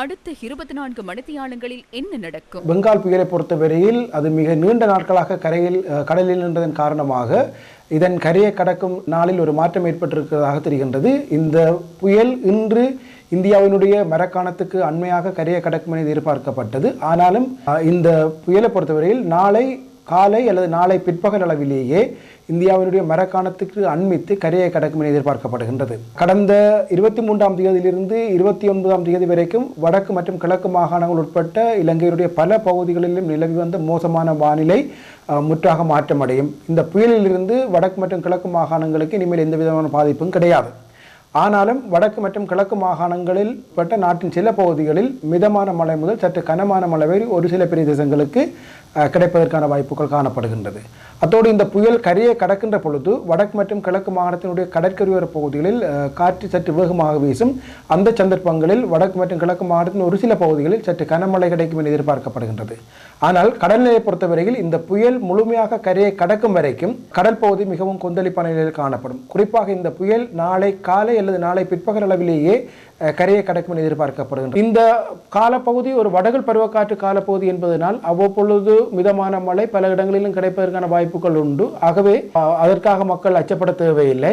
அடுத்த இருபத்தி நான்கு மணித்தியாலங்களில் என்ன நடக்கும்? பெங்கால் புயலை பொறுத்தவரையில் அது மிக நீண்ட நாட்களாக கரையில் கடலில் நின்றதன் காரணமாக இதன் கரையை கடக்கும் நாளில் ஒரு மாற்றம் ஏற்பட்டிருக்கிறதாக தெரிகின்றது. இந்த புயல் இன்று இந்தியாவினுடைய மரக்காணத்துக்கு அண்மையாக கரையை கடக்கும் என எதிர்பார்க்கப்பட்டது. ஆனாலும் இந்த புயலை பொறுத்தவரையில் நாளை காலை அல்லது நாளை பிற்பகல் அளவிலேயே இந்தியாவினுடைய மரக்காணத்துக்கு அண்மித்து கரையை கடக்கும் என எதிர்பார்க்கப்படுகின்றது. கடந்த இருபத்தி மூன்றாம் தேதியிலிருந்து இருபத்தி ஒன்பதாம் தேதி வரைக்கும் வடக்கு மற்றும் கிழக்கு மாகாணங்கள் உட்பட்ட இலங்கையினுடைய பல பகுதிகளிலும் நிலவி வந்த மோசமான வானிலை முற்றாக மாற்றமடையும். இந்த புயலிலிருந்து வடக்கு மற்றும் கிழக்கு மாகாணங்களுக்கு இனிமேல் எந்த விதமான பாதிப்பும் கிடையாது. ஆனாலும் வடக்கு மற்றும் கிழக்கு மாகாணங்களில் பட்ட நாட்டின் சில பகுதிகளில் மிதமான மழை முதல் சற்று கனமான மழை வரை ஒரு சில பிரதேசங்களுக்கு கிடைப்பதற்கான வாய்ப்புகள் காணப்படுகின்றது. அத்தோடு இந்த புயல் கரையை கடக்கின்ற பொழுது வடக்கு மற்றும் கிழக்கு மாகாணத்தினுடைய கடற்கரையோர பகுதிகளில் காற்று சற்று வேகமாக வீசும். அந்த சந்தர்ப்பங்களில் வடக்கு மற்றும் கிழக்கு மாகாணத்தின் ஒரு சில பகுதிகளில் சற்று கனமழை கிடைக்கும் என எதிர்பார்க்கப்படுகின்றது. ஆனால் கடல்நிலையை பொறுத்தவரையில் இந்த புயல் முழுமையாக கரையை கடக்கும் வரைக்கும் கடல் பகுதி மிகவும் கொந்தளிப்பான நிலையில் காணப்படும். குறிப்பாக இந்த புயல் நாளை காலை அல்லது நாளை பிற்பகல் அளவிலேயே கரையை கடக்கும் என எதிர்பார்க்கப்படுகின்றது. இந்த காலப்பகுதி ஒரு வடகல் பருவக்காற்று காலப்பகுதி என்பதனால் அவ்வப்பொழுது மிதமான மழை பல இடங்களிலும் கிடைப்பதற்கான வாய்ப்பு வாய்ப்புகள் உண்டு. ஆகவே அதற்காக மக்கள் அச்சப்பட தேவையில்லை.